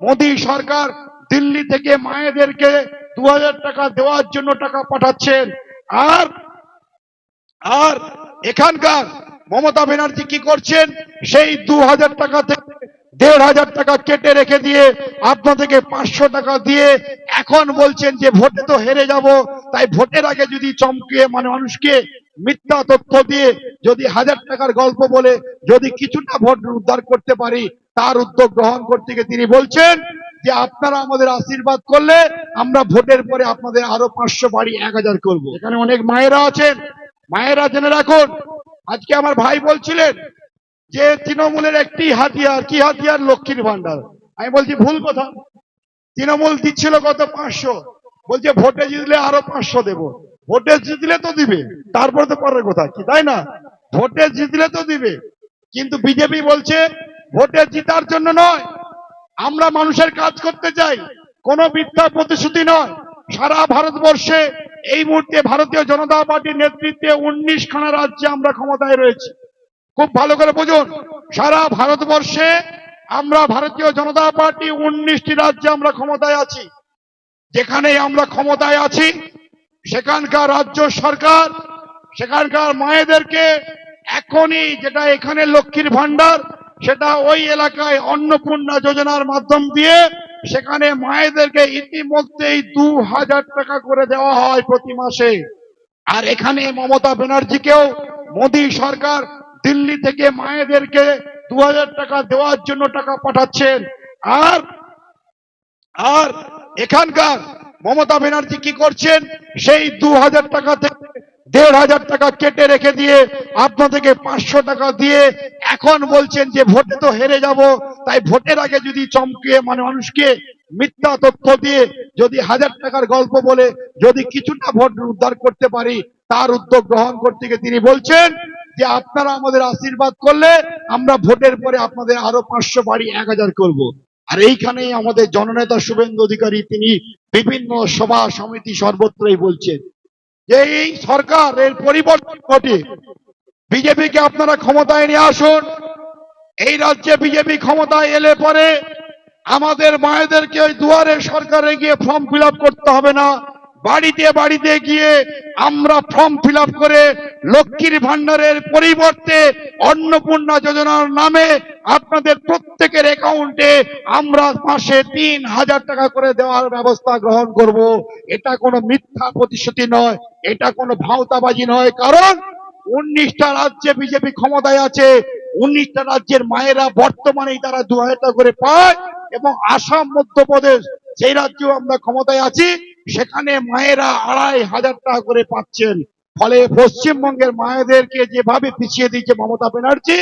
মোদী সরকার দিল্লি থেকে মায়েদেরকে দু হাজার টাকা দেওয়ার জন্য টাকা পাঠাচ্ছেন। আর আর এখানকার মমতা ব্যানার্জি কি করছেন? সেই দু হাজার টাকা থেকে দেড় হাজার টাকা কেটে রেখে দিয়ে আপনাদেরকে পাঁচশো টাকা দিয়ে এখন বলছেন যে ভোটে তো হেরে যাব। তাই ভোটের আগে যদি চমকে মানে মানুষকে মিথ্যা তথ্য দিয়ে যদি হাজার টাকার গল্প বলে যদি কিছুটা ভোট উদ্ধার করতে পারি, তার উদ্যোগ গ্রহণ করতে গিয়ে তিনি বলছেন যে আপনারা আমাদের আশীর্বাদ করলে আমরা ভোটের পরে আপনাদের আরও পাঁচশো বাড়ি এক হাজার করব। এখানে অনেক মায়েরা আছেন। মায়েরা জেনে রাখুন, আজকে আমার ভাই বলছিলেন যে তৃণমূলের একটি হাতিয়ার, কি হাতিয়ার? লক্ষ্মীর ভান্ডার আমি বলছি ভুল কথা। তৃণমূল দিচ্ছিল কত পাঁচশো। বলছে ভোটে জিতলে আরও পাঁচশো দেবো। ভোটে জিতলে তো দিবে। তারপরে তো পরের কথা। কি, তাই না? ভোটে জিতলে তো দিবে। কিন্তু বিজেপি বলছে ভোটে জিতার জন্য নয়। আমরা মানুষের কাজ করতে চাই। কোনো মিথ্যা প্রতিশ্রুতি নয়। সারা ভারতবর্ষে এই মুহূর্তে ভারতীয় জনতা পার্টির নেতৃত্বে উনিশ খানা রাজ্যে আমরা ক্ষমতায় রয়েছি। খুব ভালো করে বুঝুন। সারা ভারতবর্ষে আমরা ভারতীয় জনতা পার্টি উনিশটি রাজ্যে আমরা ক্ষমতায় আছি। যেখানে আমরা ক্ষমতায় আছি, সেখানকার রাজ্য সরকার, সেখানকার মায়েদেরকে এখনই যেটা এখানে লক্ষ্মীর ভান্ডার সেটা ওই এলাকায় অন্নপূর্ণা যোজনার মাধ্যম দিয়ে সেখানে মায়েদেরকে ইতিমধ্যেই দু হাজার টাকা করে দেওয়া হয় প্রতি মাসে। আর এখানে মমতা ব্যানার্জিকেও মোদী সরকার দিল্লি থেকে মায়েদেরকে দু হাজার টাকা দেওয়ার জন্য টাকা পাঠাচ্ছেন। আর আর এখানকার মমতা ব্যানার্জি কি করছেন? সেই দু হাজার টাকা থেকে দেড় হাজার টাকা কেটে রেখে দিয়ে আপনাদেরকে পাঁচশো টাকা দিয়ে এখন বলছেন যে ভোটে তো হেরে যাব। তাই ভোটের আগে যদি চমকে মানে মানুষকে মিথ্যা তথ্য দিয়ে যদি হাজার টাকার গল্প বলে যদি কিছুটা ভোট উদ্ধার করতে পারি, তার উদ্যোগ গ্রহণ করতে গিয়ে তিনি বলছেন যে আপনারা আমাদের আশীর্বাদ করলে আমরা ভোটের পরে আপনাদের আরও পাঁচশো বাড়ি, এক হাজার করব। আর এইখানেই আমাদের জননেতা শুভেন্দু অধিকারী, তিনি বিভিন্ন সভা সমিতি সর্বত্রই বলছেন যে এই সরকার এর পরিবর্তন ঘটে। বিজেপিকে আপনারা ক্ষমতায় নিয়ে আসুন। এই রাজ্যে বিজেপি ক্ষমতায় এলে পরে আমাদের মায়েদেরকে ওই দুয়ারে সরকারে গিয়ে ফর্ম ফিল করতে হবে না। বাড়িতে বাড়িতে গিয়ে আমরা ফর্ম ফিল করে লক্ষ্মীর ভান্ডারের পরিবর্তে অন্নপূর্ণা যোজনার নামে আপনাদের প্রত্যেকের অ্যাকাউন্টে আমরা মাসে তিন হাজার টাকা করে দেওয়ার ব্যবস্থা গ্রহণ করব। এটা কোনো মিথ্যা প্রতিশ্রুতি নয়, এটা কোনো ভাওতাবাজি নয়, কারণ উনিশটা রাজ্যে বিজেপি ক্ষমতায় আছে, উনিশটা রাজ্যের মায়েরা বর্তমানেই তারা দু হাজার করে পায় এবং আসাম, মধ্যপ্রদেশ সেই রাজ্যেও আমরা ক্ষমতায় আছি, সেখানে মায়েরা আড়াই হাজার টাকা করে পাচ্ছেন। ফলে পশ্চিমবঙ্গের মায়েদেরকে যেভাবে পিছিয়ে দিয়েছে মমতা ব্যানার্জি,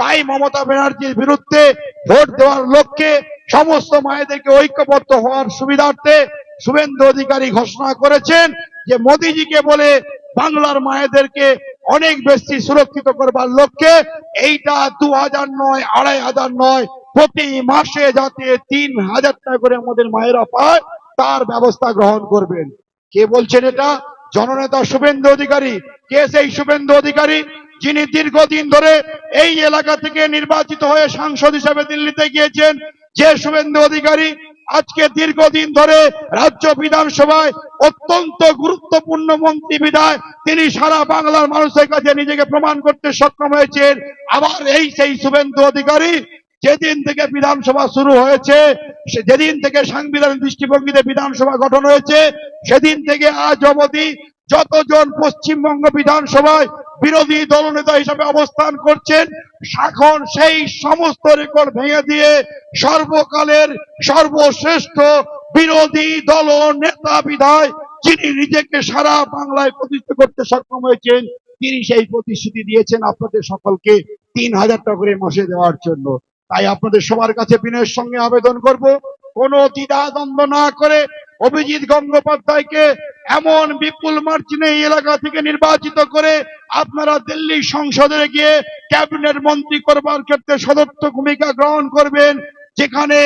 তাই মমতা ব্যানার্জির বিরুদ্ধে ভোট দেওয়ার লক্ষ্যে সমস্ত মায়েদেরকে ঐক্যবদ্ধ হওয়ার সুবিধার্থে শুভেন্দু অধিকারী ঘোষণা করেছেন যে মোদিজিকে বলে বাংলার মায়েদেরকে অনেক বেশি সুরক্ষিত করবার লক্ষ্যে এইটা দু হাজার নয়, আড়াই হাজার নয়, প্রতি মাসে যাতে তিন হাজার টাকা করে আমাদের মায়েরা পায়, তার ব্যবস্থা গ্রহণ করবেন। কে বলছেন এটা? জননেতা শুভেন্দু অধিকারী, কে সেই শুভেন্দু অধিকারী? যিনি দীর্ঘদিন ধরে এই এলাকা থেকে নির্বাচিত হয়ে সাংসদ হিসেবে দিল্লিতে গিয়েছেন, যে শুভেন্দু অধিকারী আজকে দীর্ঘদিন ধরে রাজ্য বিধানসভায় অত্যন্ত গুরুত্বপূর্ণ মন্ত্রী বিধায় তিনি সারা বাংলার মানুষের কাছে নিজেকে প্রমাণ করতে সক্ষম হয়েছেন। আবার এই সেই শুভেন্দু অধিকারী যেদিন থেকে বিধানসভা শুরু হয়েছে যেদিন থেকে সাংবিধানিক দৃষ্টিভঙ্গিতে বিধানসভা গঠন হয়েছে, সেদিন থেকে আজ অবধি যতজন পশ্চিমবঙ্গ বিধানসভায় বিরোধী দলনেতা হিসেবে অবস্থান করছেন, এখন সেই সমস্ত রেকর্ড ভেঙে দিয়ে সর্বকালের সর্বশ্রেষ্ঠ বিরোধী দল নেতা বিধায় যিনি নিজেকে সারা বাংলায় প্রতিষ্ঠা করতে সক্ষম হয়েছেন, তিনি সেই প্রতিশ্রুতি দিয়েছেন আপনাদের সকলকে তিন হাজার টাকা করে মাসে দেওয়ার জন্য। তাই আপনাদের সবার কাছে বিনয়ের সঙ্গে আবেদন করব। কোনো দ্বিধাদ্বন্দ্ব না করে অভিজিৎ গঙ্গোপাধ্যায়কে এমন বিপুল মার্জিনে এই এলাকা থেকে নির্বাচিত করে আপনারা দিল্লি সংসদে গিয়ে ক্যাবিনেট মন্ত্রী করবার ক্ষেত্রে সদর্থ ভূমিকা গ্রহণ করবেন, যেখানে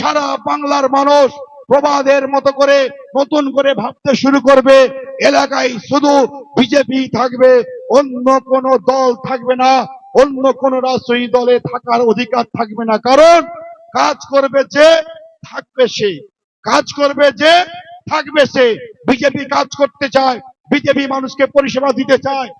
সারা বাংলার মানুষ প্রবাদের মতো করে নতুন করে ভাবতে শুরু করবে। এলাকায় শুধু বিজেপি থাকবে, অন্য কোনো দল থাকবে না। অন্য কোন রাজনৈতিক দলে থাকার অধিকার থাকবে না। কারণ কাজ করবে যে, থাকবে সে। কাজ করবে যে, থাকবে সে। বিজেপি কাজ করতে চায়, বিজেপি মানুষকে পরিষেবা দিতে চায়